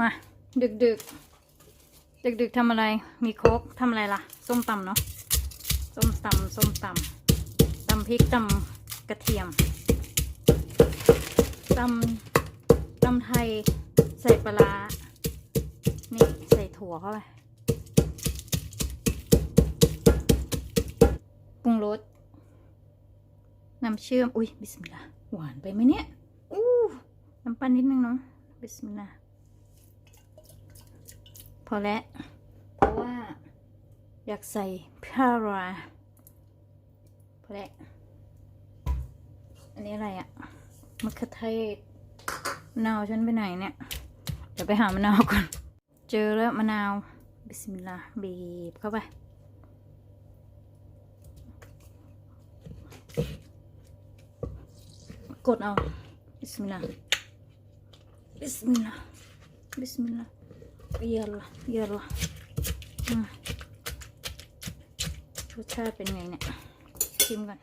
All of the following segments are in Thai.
มา ดึกดึกดึกดึกทำอะไร มีโคกทำอะไรล่ะ ส้มตำเนาะ ส้มตำส้มตำตำพริกตำกระเทียมตำตำไทยใส่ปลาร้านี่ ใส่ถั่วเข้าไป ปรุงรส น้ำเชื่อม อุ้ยบิสมิลลาห์หวานไปไหมเนี่ย อู้ น้ำปั้นนิดนึงเนาะบิสมิลลาห์ พอแล้วเพราะว่า อยากใส่พาราพอแล้วอันนี้อะไรอะมะเขือเทศมะนาวฉันไปไหนเนี่ย เดี๋ยวไปหามะนาวก่อน เจอแล้วมะนาวบิสมิลลาห์บีบเข้าไปกดเอาบิสมิลลาห์บิสมิลลาห์บิสมิลลาห์ ยาลลาฮ์ยลลาฮ์อืมรสชาติเป็นไงเนี่ย ชิมก่อน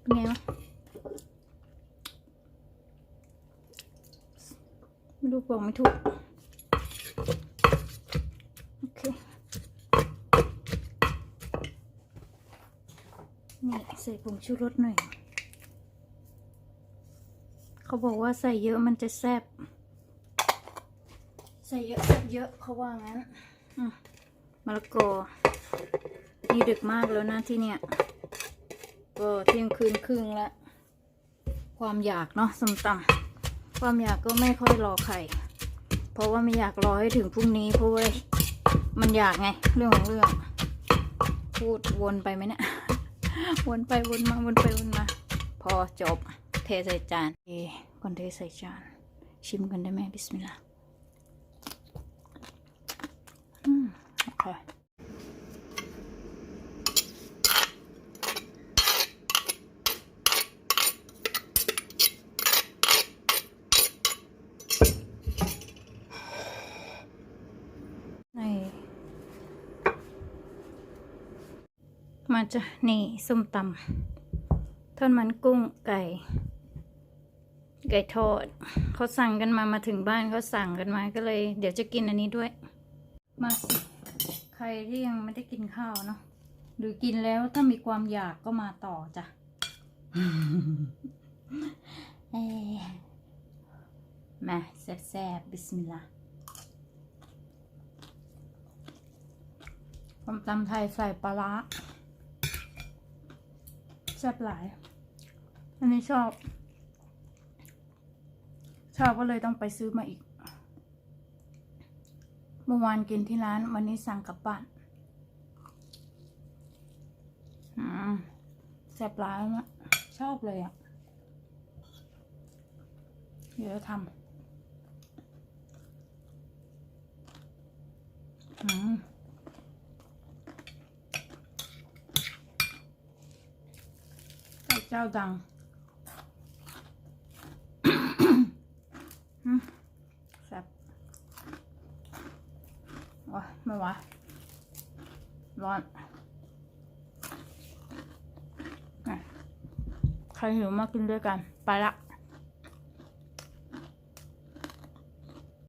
เป็นไงวะไม่รู้บอกไม่ถูก โอเค นี่ ใส่ผงชูรสหน่อย เขาบอกว่าใส่เยอะมันจะแซ่บใส่เยอะแซ่บเยอะเขาว่างั้นอืมมะละกอนี่ดึกมากแล้วนะที่เนี่ยก็เที่ยงคืนครึ่งละความอยากเนาะสมตำความอยากก็ไม่ค่อยรอใครเพราะว่าไม่อยากรอให้ถึงพรุ่งนี้เพราะว่ามันอยากไง เรื่องของเรื่อง พูดวนไปไหมเนี่ยวนไปวนมาวนไปวนมา พอจบ เทใส่จานเอก่อนเทใส่จาน ชิมกันได้ไหมบิสมิลลาห์อืมโอเคนี่มาจ้ะนี่ส้มตำทอดมันกุ้งไก่ ไก่ทอดเขาสั่งกันมามาถึงบ้านเขาสั่งกันมาก็เลย เดี๋ยวจะกินอันนี้ด้วย มาสิใครที่ยังไม่ได้กินข้าวเนาะหรือกินแล้วถ้ามีความอยากก็มาต่อจ้ะเอ้ยมาแซ่บๆบิสมิลลาห์ผมตำไทยใส่ปลาร้าแซ่บหลาย อันนี้ชอบ ชอบก็เลยต้องไปซื้อมาอีก เมื่อวานกินที่ร้านวันนี้สั่งกลับบ้านแซ่บร้ายมากชอบเลยอะ เดี๋ยวทำไก่เจ้าดัง อืม แซ่บโอ้ยไม่ไหวร้อนใครหิวมากินด้วยกัน ไปละ